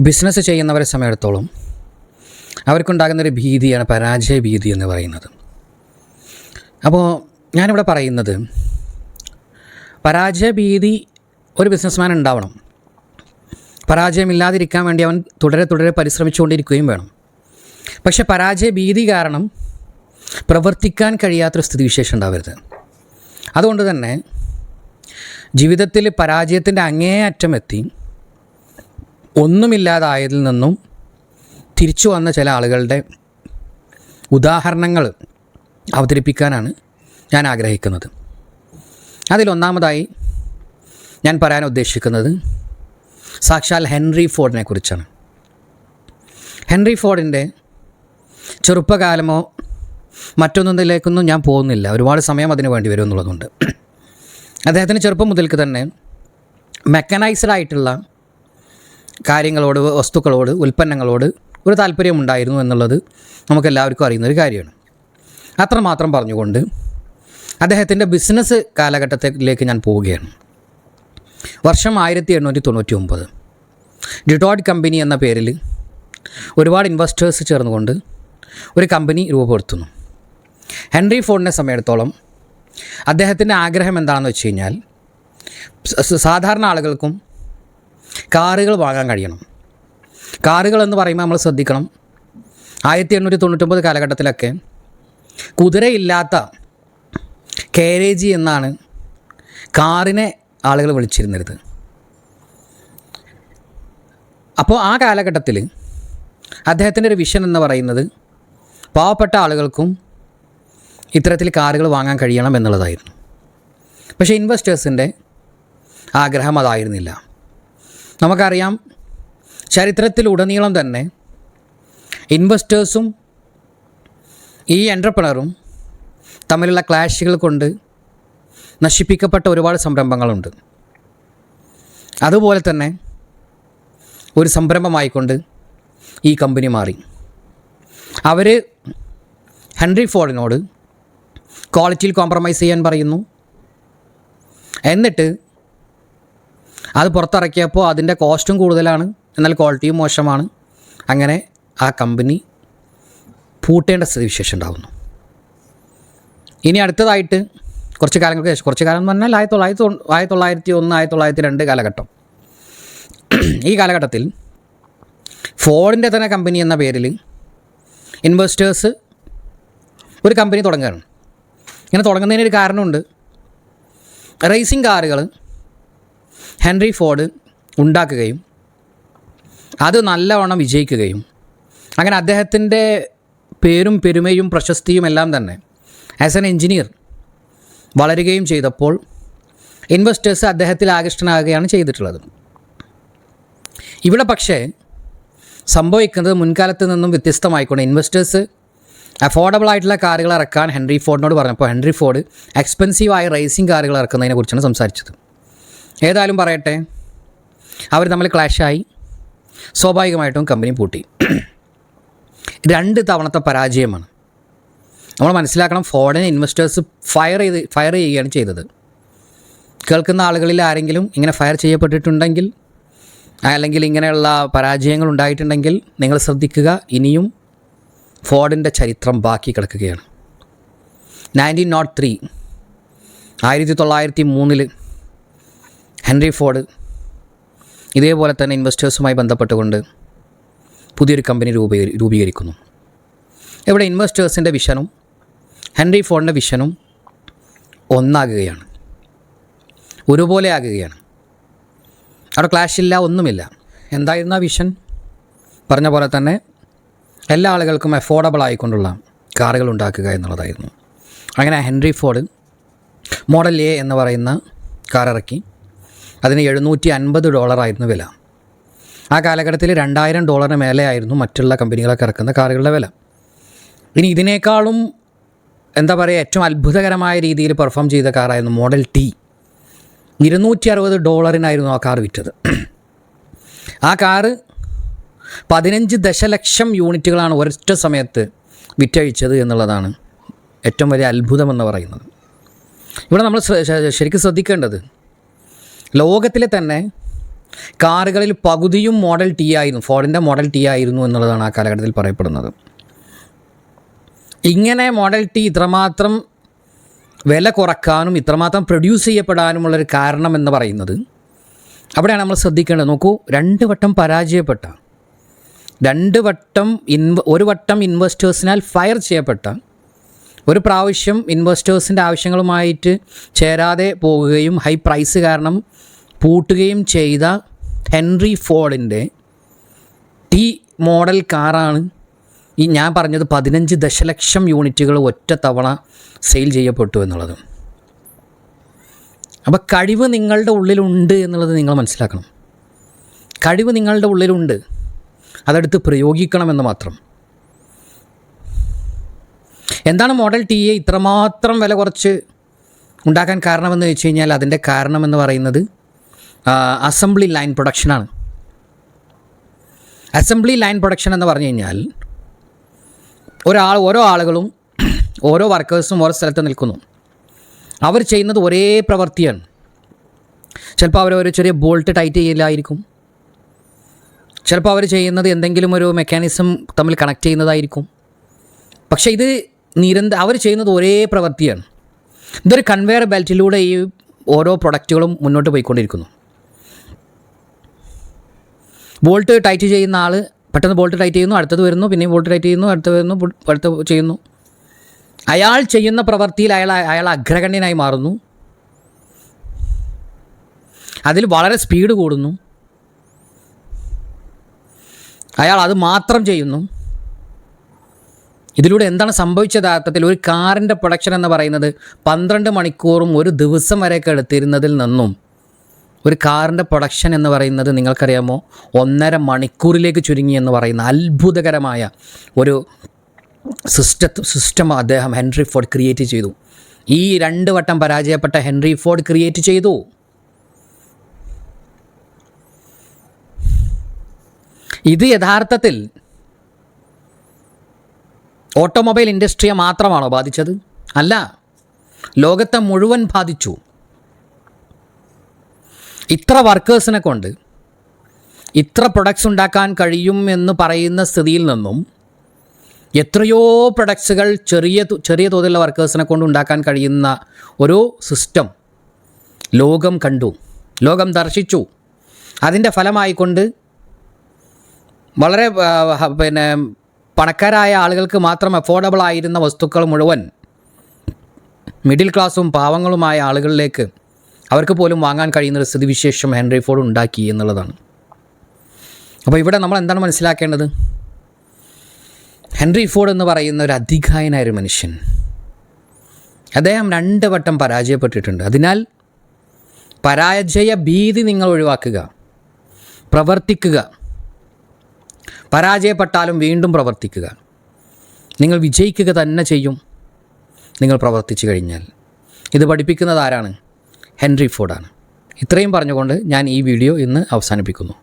Business ചെയ്യുന്നവരെ സമയത്തോളം അവർക്കുണ്ടാകുന്നൊരു ഭീതിയാണ് പരാജയ ഭീതി എന്ന് പറയുന്നത്. അപ്പോൾ ഞാനിവിടെ പറയുന്നത് പരാജയ ഭീതി ഒരു ബിസിനസ്മാൻ ഉണ്ടാവണം. പരാജയമില്ലാതിരിക്കാൻ വേണ്ടി അവൻ തുടരെ തുടരെ പരിശ്രമിച്ചുകൊണ്ടിരിക്കുകയും വേണം. പക്ഷെ പരാജയ ഭീതി കാരണം പ്രവർത്തിക്കാൻ കഴിയാത്തൊരു സ്ഥിതിവിശേഷം ഉണ്ടാവരുത്. അതുകൊണ്ട് തന്നെ ജീവിതത്തിൽ പരാജയത്തിന്റെ അങ്ങേയറ്റം എത്തി ഒന്നുമില്ലാതായതിൽ നിന്നും തിരിച്ചു വന്ന ചില ആളുകളുടെ ഉദാഹരണങ്ങൾ അവതരിപ്പിക്കാനാണ് ഞാൻ ആഗ്രഹിക്കുന്നത്. അതിലൊന്നാമതായി ഞാൻ പറയാൻ ഉദ്ദേശിക്കുന്നത് സാക്ഷാൽ ഹെൻറി ഫോർഡിനെ കുറിച്ചാണ്. ഹെൻറി ഫോർഡിന്റെ ചെറുപ്പകാലമോ മറ്റൊന്നിലേക്കൊന്നും ഞാൻ പോകുന്നില്ല. ഒരുപാട് സമയം അതിന് വേണ്ടി വരുമെന്നുള്ളതുകൊണ്ട്. അദ്ദേഹത്തിന് ചെറുപ്പം മുതൽക്ക് തന്നെ മെക്കനൈസ്ഡ് ആയിട്ടുള്ള കാര്യങ്ങളോട് വസ്തുക്കളോട് ഉൽപ്പന്നങ്ങളോട് ഒരു താല്പര്യമുണ്ടായിരുന്നു എന്നുള്ളത് നമുക്കെല്ലാവർക്കും അറിയുന്നൊരു കാര്യമാണ്. അത്രമാത്രം പറഞ്ഞുകൊണ്ട് അദ്ദേഹത്തിന്റെ ബിസിനസ് കാലഘട്ടത്തിലേക്ക് ഞാൻ പോവുകയാണ്. വർഷം ആയിരത്തി എണ്ണൂറ്റി തൊണ്ണൂറ്റി ഒമ്പത് കമ്പനി എന്ന പേരിൽ ഒരുപാട് ഇൻവെസ്റ്റേഴ്സ് ചേർന്നുകൊണ്ട് ഒരു കമ്പനി രൂപപ്പെടുത്തുന്നു. ഹെൻറി ഫോണിനെ സമയത്തോളം അദ്ദേഹത്തിന്റെ ആഗ്രഹം എന്താണെന്ന് വെച്ച് കഴിഞ്ഞാൽ സാധാരണ ആളുകൾക്കും കാറുകൾ വാങ്ങാൻ കഴിയണം. കാറുകൾ എന്ന് പറയുമ്പോൾ നമ്മൾ ശ്രദ്ധിക്കണം. ആയിരത്തി എണ്ണൂറ്റി തൊണ്ണൂറ്റൊമ്പത് കാലഘട്ടത്തിലൊക്കെ കുതിരയില്ലാത്ത കേരേജി എന്നാണ് കാറിനെ ആളുകൾ വിളിച്ചിരുന്നത്. അപ്പോൾ ആ കാലഘട്ടത്തിൽ അദ്ദേഹത്തിന്റെ ഒരു വിഷൻ എന്ന് പറയുന്നത് പാവപ്പെട്ട ആളുകൾക്കും ഇത്തരത്തിൽ കാറുകൾ വാങ്ങാൻ കഴിയണം എന്നുള്ളതായിരുന്നു. പക്ഷേ ഇൻവെസ്റ്റേഴ്സിന്റെ ആഗ്രഹം അതായിരുന്നില്ല. നമുക്കറിയാം ചരിത്രത്തിലുടനീളം തന്നെ ഇൻവെസ്റ്റേഴ്സും ഈ എന്റർപ്രണറും തമ്മിലുള്ള ക്ലാഷുകൾ കൊണ്ട് നശിപ്പിക്കപ്പെട്ട ഒരുപാട് സംരംഭങ്ങളുണ്ട്. അതുപോലെ തന്നെ ഒരു സംരംഭമായിക്കൊണ്ട് ഈ കമ്പനി മാറി. അവർ ഹെൻറി ഫോർഡിനോട് ക്വാളിറ്റിയിൽ കോംപ്രമൈസ് ചെയ്യാൻ പറയുന്നു. എന്നിട്ട് അത് പുറത്തിറക്കിയപ്പോൾ അതിന്റെ കോസ്റ്റും കൂടുതലാണ്. എന്നാൽ ക്വാളിറ്റിയും മോശമാണ്. അങ്ങനെ ആ കമ്പനി പൂട്ടേണ്ട സ്ഥിതിവിശേഷം ഉണ്ടാകുന്നു ഇനി അടുത്തതായിട്ട് കുറച്ച് കാലങ്ങൾക്ക് ശേഷം കുറച്ച് കാലം എന്ന് പറഞ്ഞാൽ ആയിരത്തി തൊള്ളായിരത്തി ആയിരത്തി തൊള്ളായിരത്തി ഒന്ന് ആയിരത്തി തൊള്ളായിരത്തി രണ്ട് കാലഘട്ടം. ഈ കാലഘട്ടത്തിൽ ഫോണിന്റെ തന്നെ കമ്പനി എന്ന പേരിൽ ഇൻവെസ്റ്റേഴ്സ് ഒരു കമ്പനി തുടങ്ങുകയാണ്. ഇങ്ങനെ തുടങ്ങുന്നതിന് ഒരു കാരണമുണ്ട്. റേസിംഗ് കാറുകൾ ഹെൻറി ഫോർഡ് ഉണ്ടാക്കുകയും അത് നല്ലവണ്ണം വിജയിക്കുകയും അങ്ങനെ അദ്ദേഹത്തിന്റെ പേരും പെരുമയും പ്രശസ്തിയും എല്ലാം തന്നെ ആസ് എൻ എഞ്ചിനീയർ വളരുകയും ചെയ്തപ്പോൾ ഇൻവെസ്റ്റേഴ്സ് അദ്ദേഹത്തിൽ ആകൃഷ്ടനാകുകയാണ് ചെയ്തിട്ടുള്ളത്. ഇവിടെ പക്ഷേ സംഭവിക്കുന്നത് മുൻകാലത്ത് നിന്നും വ്യത്യസ്തമായിക്കൊണ്ട് ഇൻവെസ്റ്റേഴ്സ് അഫോർഡബിൾ ആയിട്ടുള്ള കാറുകൾ ഇറക്കാൻ ഹെൻറി ഫോർഡിനോട് പറഞ്ഞപ്പോൾ ഹെൻറി ഫോർഡ് എക്സ്പെൻസീവായ റേസിംഗ് കാറുകൾ ഇറക്കുന്നതിനെ കുറിച്ചാണ് സംസാരിച്ചത്. ഏതായാലും പറയട്ടെ. അവർ തമ്മിൽ ക്ലാഷായി സ്വാഭാവികമായിട്ടും കമ്പനി പൂട്ടി. രണ്ട് തവണത്തെ പരാജയമാണ്. നമ്മൾ മനസ്സിലാക്കണം ഫോറിൻ ഇൻവെസ്റ്റേഴ്സ് ഫയർ ചെയ്ത് ഫയർ ചെയ്യുകയാണ് ചെയ്തത്. കേൾക്കുന്ന ആളുകളിൽ ആരെങ്കിലും ഇങ്ങനെ ഫയർ ചെയ്യപ്പെട്ടിട്ടുണ്ടെങ്കിൽ അല്ലെങ്കിൽ ഇങ്ങനെയുള്ള പരാജയങ്ങൾ ഉണ്ടായിട്ടുണ്ടെങ്കിൽ നിങ്ങൾ ശ്രദ്ധിക്കുക ഇനിയും ഫോർഡിന്റെ ചരിത്രം ബാക്കി കിടക്കുകയാണ്. നയന്റീൻ നോട്ട് ത്രീ ആയിരത്തി തൊള്ളായിരത്തി മൂന്നിൽ ഹെൻറി ഫോർഡ് ഇതേപോലെ തന്നെ ഇൻവെസ്റ്റേഴ്സുമായി ബന്ധപ്പെട്ടുകൊണ്ട് പുതിയൊരു കമ്പനി രൂപീകരി രൂപീകരിക്കുന്നു. ഇവിടെ ഇൻവെസ്റ്റേഴ്സിന്റെ വിഷനും ഹെൻറി ഫോർഡിന്റെ വിഷനും ഒന്നാകുകയാണ്. ഒരുപോലെ ആകുകയാണ്. അവിടെ ക്ലാഷ് ഇല്ല ഒന്നുമില്ല. എന്തായിരുന്നു വിഷൻ? പറഞ്ഞ പോലെ തന്നെ എല്ലാ ആളുകൾക്കും അഫോർഡബിൾ ആയിക്കൊണ്ടുള്ള കാറുകൾ ഉണ്ടാക്കുക എന്നുള്ളതായിരുന്നു. അങ്ങനെ ഹെൻറി ഫോർഡ് മോഡൽ എ എന്ന് പറയുന്ന കാർ ഇറക്കി അതിന് എഴുന്നൂറ്റി അൻപത് ഡോളറായിരുന്നു വില. ആ കാലഘട്ടത്തിൽ രണ്ടായിരം ഡോളറിന് മേലെയായിരുന്നു മറ്റുള്ള കമ്പനികളൊക്കെ ഇറക്കുന്ന കാറുകളുടെ വില. ഇനി ഇതിനേക്കാളും എന്താ പറയുക ഏറ്റവും അത്ഭുതകരമായ രീതിയിൽ പെർഫോം ചെയ്ത കാറായിരുന്നു മോഡൽ ടി. ഇരുന്നൂറ്റി അറുപത് ഡോളറിനായിരുന്നു ആ കാർ വിറ്റത്. ആ കാറ് പതിനഞ്ച് ദശലക്ഷം യൂണിറ്റുകളാണ് ഒരൊറ്റ സമയത്ത് വിറ്റഴിച്ചത് എന്നുള്ളതാണ് ഏറ്റവും വലിയ അത്ഭുതമെന്ന് പറയുന്നത്. ഇവിടെ നമ്മൾ ശരിക്കും ശ്രദ്ധിക്കേണ്ടത് ലോകത്തിലെ തന്നെ കാറുകളിൽ പകുതിയും മോഡൽ ടി ആയിരുന്നു. ഫോർഡിന്റെ മോഡൽ ടി ആയിരുന്നു എന്നുള്ളതാണ് ആ കാലഘട്ടത്തിൽ പറയപ്പെടുന്നത്. ഇങ്ങനെ മോഡൽ ടി ഇത്രമാത്രം വില കുറക്കാനും ഇത്രമാത്രം പ്രൊഡ്യൂസ് ചെയ്യപ്പെടാനുമുള്ളൊരു കാരണം എന്ന് പറയുന്നത് അവിടെയാണ് നമ്മൾ ശ്രദ്ധിക്കേണ്ടത്. നോക്കൂ രണ്ട് വട്ടം പരാജയപ്പെട്ട രണ്ട് വട്ടം ഇൻവ ഒരു വട്ടം ഇൻവെസ്റ്റേഴ്സിനാൽ ഫയർ ചെയ്യപ്പെട്ട ഒരു പ്രാവശ്യം ഇൻവെസ്റ്റേഴ്സിന്റെ ആവശ്യങ്ങളുമായിട്ട് ചേരാതെ പോകുകയും ഹൈ പ്രൈസ് കാരണം പൂട്ടുകയും ചെയ്ത ഹെൻറി ഫോർഡിന്റെ ടി മോഡൽ കാറാണ് ഈ ഞാൻ പറഞ്ഞത് പതിനഞ്ച് ദശലക്ഷം യൂണിറ്റുകൾ ഒറ്റ തവണ സെയിൽ ചെയ്യപ്പെട്ടു എന്നുള്ളത്. അപ്പോൾ കഴിവ് നിങ്ങളുടെ ഉള്ളിലുണ്ട് എന്നുള്ളത് നിങ്ങൾ മനസ്സിലാക്കണം. കഴിവ് നിങ്ങളുടെ ഉള്ളിലുണ്ട്. അതെടുത്ത് പ്രയോഗിക്കണമെന്ന് മാത്രം. എന്താണ് മോഡൽ ടി എ ഇത്രമാത്രം വില കുറച്ച് ഉണ്ടാക്കാൻ കാരണമെന്ന് വെച്ച് കഴിഞ്ഞാൽ അതിന്റെ കാരണമെന്ന് പറയുന്നത് അസംബ്ലി ലൈൻ പ്രൊഡക്ഷനാണ് അസംബ്ലി ലൈൻ പ്രൊഡക്ഷൻ എന്ന് പറഞ്ഞു കഴിഞ്ഞാൽ ഒരാൾ ഓരോ ആളുകളും ഓരോ വർക്കേഴ്സും ഓരോ സ്ഥലത്ത് നിൽക്കുന്നു. അവർ ചെയ്യുന്നത് ഒരേ പ്രവൃത്തിയാണ്. ചിലപ്പോൾ അവർ ഒരു ചെറിയ ബോൾട്ട് ടൈറ്റ് ചെയ്യില്ലായിരിക്കും ചിലപ്പോൾ അവർ ചെയ്യുന്നത് എന്തെങ്കിലും ഒരു മെക്കാനിസം തമ്മിൽ കണക്ട് ചെയ്യുന്നതായിരിക്കും. പക്ഷേ ഇത് നിരന്ത അവർ ചെയ്യുന്നത് ഒരേ പ്രവൃത്തിയാണ്. ഇതൊരു കൺവെയർ ബെൽറ്റിലൂടെ ഈ ഓരോ പ്രൊഡക്റ്റുകളും മുന്നോട്ട് പോയിക്കൊണ്ടിരിക്കുന്നു. ബോൾട്ട് ടൈറ്റ് ചെയ്യുന്ന ആൾ പെട്ടെന്ന് ബോൾട്ട് ടൈറ്റ് ചെയ്യുന്നു അടുത്തത് വരുന്നു പിന്നെ ബോൾട്ട് ടൈറ്റ് ചെയ്യുന്നു അടുത്തത് വരുന്നു അടുത്ത ചെയ്യുന്നു. അയാൾ ചെയ്യുന്ന പ്രവൃത്തിയിൽ അയാൾ അയാൾ അഗ്രഗണ്യനായി മാറുന്നു. അതിൽ വളരെ സ്പീഡ് കൂടുന്നു. അയാൾ അത് മാത്രം ചെയ്യുന്നു. ഇതിലൂടെ എന്താണ് സംഭവിച്ചത് യഥാർത്ഥത്തിൽ? ഒരു കാറിന്റെ പ്രൊഡക്ഷൻ എന്ന് പറയുന്നത് പന്ത്രണ്ട് മണിക്കൂറും ഒരു ദിവസം വരെയൊക്കെ എടുത്തിരുന്നതിൽ നിന്നും ഒരു കാറിന്റെ പ്രൊഡക്ഷൻ എന്ന് പറയുന്നത് നിങ്ങൾക്കറിയാമോ? ഒന്നര മണിക്കൂറിലേക്ക് ചുരുങ്ങി എന്ന് പറയുന്ന അത്ഭുതകരമായ ഒരു സിസ്റ്റത്ത് സിസ്റ്റം അദ്ദേഹം ഹെൻറി ഫോർഡ് ക്രിയേറ്റ് ചെയ്തു. ഈ രണ്ട് വട്ടം പരാജയപ്പെട്ട ഹെൻറി ഫോർഡ് ക്രിയേറ്റ് ചെയ്തു. ഇത് യഥാർത്ഥത്തിൽ ഓട്ടോമൊബൈൽ ഇൻഡസ്ട്രിയെ മാത്രമാണോ ബാധിച്ചത്? അല്ല. ലോകത്തെ മുഴുവൻ ബാധിച്ചു. ഇത്ര വർക്കേഴ്സിനെ കൊണ്ട് ഇത്ര പ്രൊഡക്ട്സ് ഉണ്ടാക്കാൻ കഴിയും എന്ന് പറയുന്ന സ്ഥിതിയിൽ നിന്നും എത്രയോ പ്രൊഡക്ട്സുകൾ ചെറിയ ചെറിയ തോതിലുള്ള വർക്കേഴ്സിനെ കൊണ്ട് ഉണ്ടാക്കാൻ കഴിയുന്ന ഒരു സിസ്റ്റം ലോകം കണ്ടു. ലോകം ദർശിച്ചു. അതിന്റെ ഫലമായിക്കൊണ്ട് വളരെ പിന്നെ പണക്കാരായ ആളുകൾക്ക് മാത്രം അഫോർഡബിൾ ആയിരുന്ന വസ്തുക്കൾ മുഴുവൻ മിഡിൽ ക്ലാസ്സും പാവങ്ങളുമായ ആളുകളിലേക്ക് അവർക്ക് പോലും വാങ്ങാൻ കഴിയുന്ന ഒരു സ്ഥിതിവിശേഷം ഹെൻറി ഫോർഡ് ഉണ്ടാക്കി എന്നുള്ളതാണ്. അപ്പോൾ ഇവിടെ നമ്മൾ എന്താണ് മനസ്സിലാക്കേണ്ടത്? ഹെൻറി ഫോർഡ് എന്ന് പറയുന്ന ഒരു അധികായനായ ഒരു മനുഷ്യൻ. അദ്ദേഹം രണ്ട് വട്ടം പരാജയപ്പെട്ടിട്ടുണ്ട്. അതിനാൽ പരാജയ ഭീതി നിങ്ങൾ ഒഴിവാക്കുക പ്രവർത്തിക്കുക പരാജയപ്പെട്ടാലും വീണ്ടും പ്രവർത്തിക്കുക. നിങ്ങൾ വിജയിക്കുക തന്നെ ചെയ്യും. നിങ്ങൾ പ്രവർത്തിച്ചു കഴിഞ്ഞാൽ. ഇത് പഠിപ്പിക്കുന്നത് ആരാണ്? ഹെൻറി ഫോർഡാണ്. ഇത്രയും പറഞ്ഞുകൊണ്ട് ഞാൻ ഈ വീഡിയോ ഇന്ന് അവസാനിപ്പിക്കുന്നു.